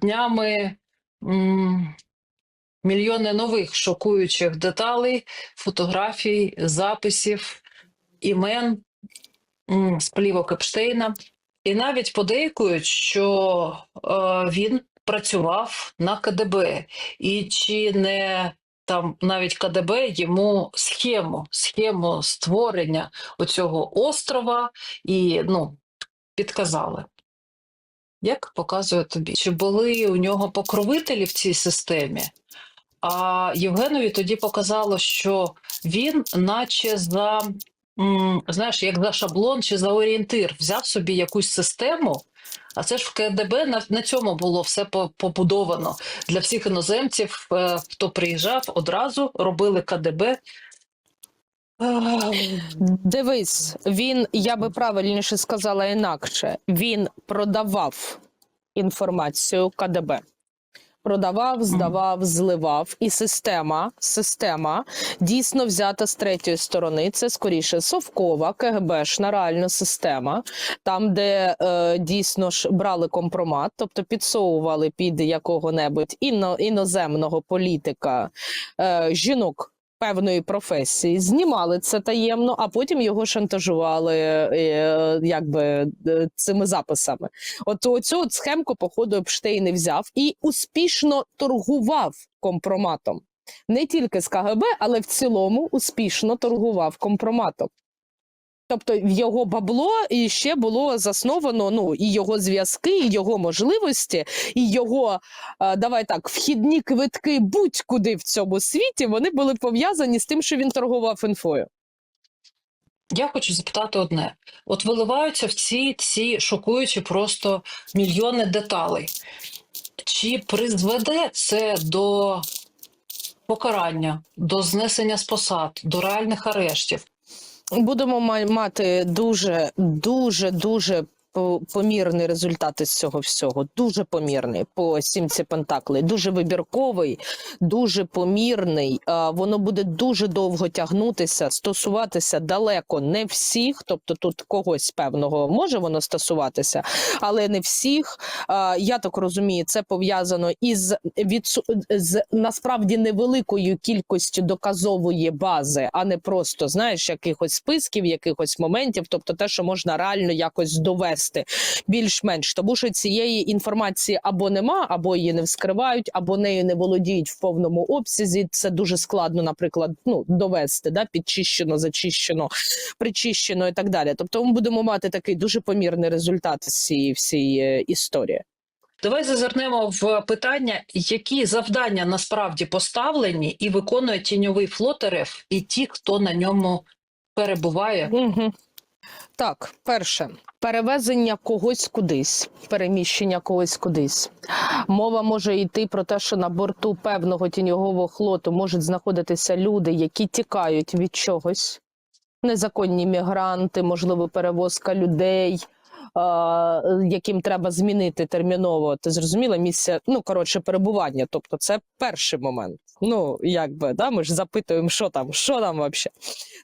днями мільйони нових шокуючих деталей, фотографій, записів, імен м, з плівок Епштейна. І навіть подейкують, що е, він працював на КДБ, і чи не там навіть КДБ йому схему, схему створення оцього острова і ну, підказали. Як показує тобі, чи були у нього покровителі в цій системі? А Євгенові тоді показало, що він, наче за знаєш, як за шаблон чи за орієнтир, взяв собі якусь систему. А це ж в КДБ на, на цьому було все по- побудовано для всіх іноземців, е, хто приїжджав, одразу робили КДБ. Дивись, він, я би правильніше сказала інакше, він продавав інформацію КДБ. Продавав, здавав, зливав, і система, система дійсно взята з третьої сторони. Це скоріше совкова, КГБшна реальна система, там, де е, дійсно ж брали компромат, тобто підсовували під якого-небудь іно, іноземного політика е, жінок певної професії, знімали це таємно, а потім його шантажували е, якби е, цими записами. От оцю от схемку, походу, Епштейн взяв і успішно торгував компроматом. Не тільки з КГБ, але в цілому успішно торгував компроматом. Тобто в його бабло і ще було засновано ну і його зв'язки, і його можливості, і його е, давай так, вхідні квитки будь-куди в цьому світі вони були пов'язані з тим, що він торгував інфою. Я хочу запитати одне: от виливаються в ці, ці шокуючі просто мільйони деталей. Чи призведе це до покарання, до знесення з посад, до реальних арештів? Будемо ма- мати дуже, дуже, дуже помірний результат із цього всього. Дуже помірний по сімці Пентаклей, дуже вибірковий, дуже помірний. Воно буде дуже довго тягнутися, стосуватися далеко не всіх. Тобто тут когось певного може воно стосуватися, але не всіх. Я так розумію, це пов'язано із відсу... з насправді невеликою кількістю доказової бази, а не просто знаєш якихось списків, якихось моментів, тобто те, що можна реально якось довести більш-менш, тому що цієї інформації або нема, або її не вскривають, або нею не володіють в повному обсязі. Це дуже складно, наприклад, ну довести да, підчищено, зачищено, причищено і так далі. Тобто, ми будемо мати такий дуже помірний результат з цієї всієї історії. Давай зазирнемо в питання, які завдання насправді поставлені і виконує тіньовий флот РФ і ті, хто на ньому перебуває. Угу. Так, перше перевезення когось кудись, переміщення когось кудись. Мова може йти про те, що на борту певного тіньового флоту можуть знаходитися люди, які тікають від чогось. Незаконні мігранти, можливо, перевозка людей, яким треба змінити терміново. Ти зрозуміла місце, ну коротше, перебування. Тобто, це перший момент. Ну, якби, да, ми ж запитуємо, що там, що там взагалі.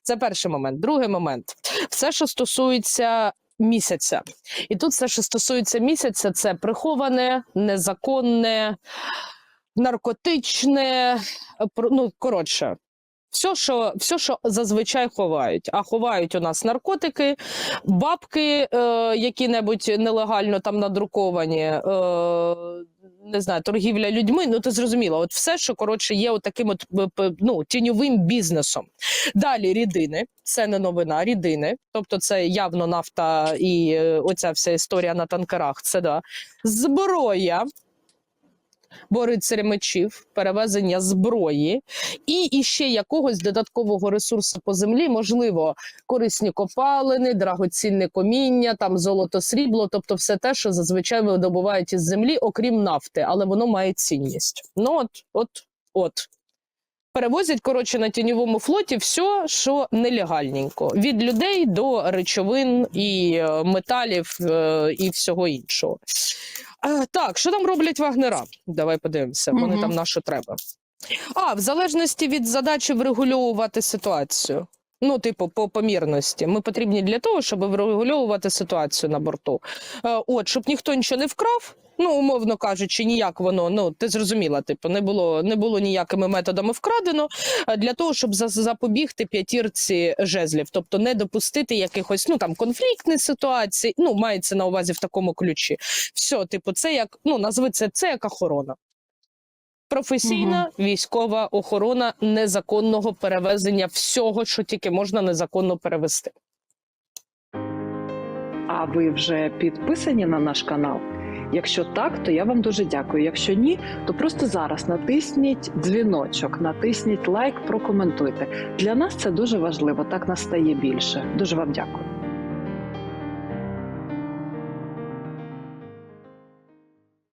Це перший момент. Другий момент все, що стосується місяця. І тут все, що стосується місяця, це приховане, незаконне, наркотичне, ну, коротше. Все що, все, що зазвичай ховають. А ховають у нас наркотики, бабки, е, які-небудь нелегально там надруковані, е, не знаю, торгівля людьми. Ну, ти зрозуміла, от все, що коротше є таким от ну, тіньовим бізнесом. Далі рідини, це не новина, рідини. Тобто, це явно нафта і е, оця вся історія на танкерах. Це да. Зброя. Бо рицарі мечів, перевезення зброї і іще якогось додаткового ресурсу по землі, можливо, корисні копалини, драгоцінне коміння, там золото, срібло, тобто все те, що зазвичай видобувають із землі, окрім нафти, але воно має цінність. Ну от, от, от. Перевозять, коротше, на тіньовому флоті все, що нелегальненько. Від людей до речовин і е, металів е, і всього іншого. Е, так, що там роблять вагнера? Давай подивимося. Вони угу. там на що треба. А, в залежності від задачі врегульовувати ситуацію. Ну, типу, по помірності. Ми потрібні для того, щоб врегульовувати ситуацію на борту. Е, от, щоб ніхто нічого не вкрав. Ну, умовно кажучи, ніяк воно, ну ти зрозуміла, типу, не було, не було ніякими методами вкрадено е, для того, щоб за- запобігти п'ятірці жезлів, тобто не допустити якихось ну там конфліктних ситуацій. Ну, мається на увазі в такому ключі. Все, типу, це як ну назви це, це як охорона. Професійна військова охорона незаконного перевезення всього, що тільки можна незаконно перевезти. А ви вже підписані на наш канал? Якщо так, то я вам дуже дякую. Якщо ні, то просто зараз натисніть дзвіночок, натисніть лайк, прокоментуйте. Для нас це дуже важливо. Так нас стає більше. Дуже вам дякую.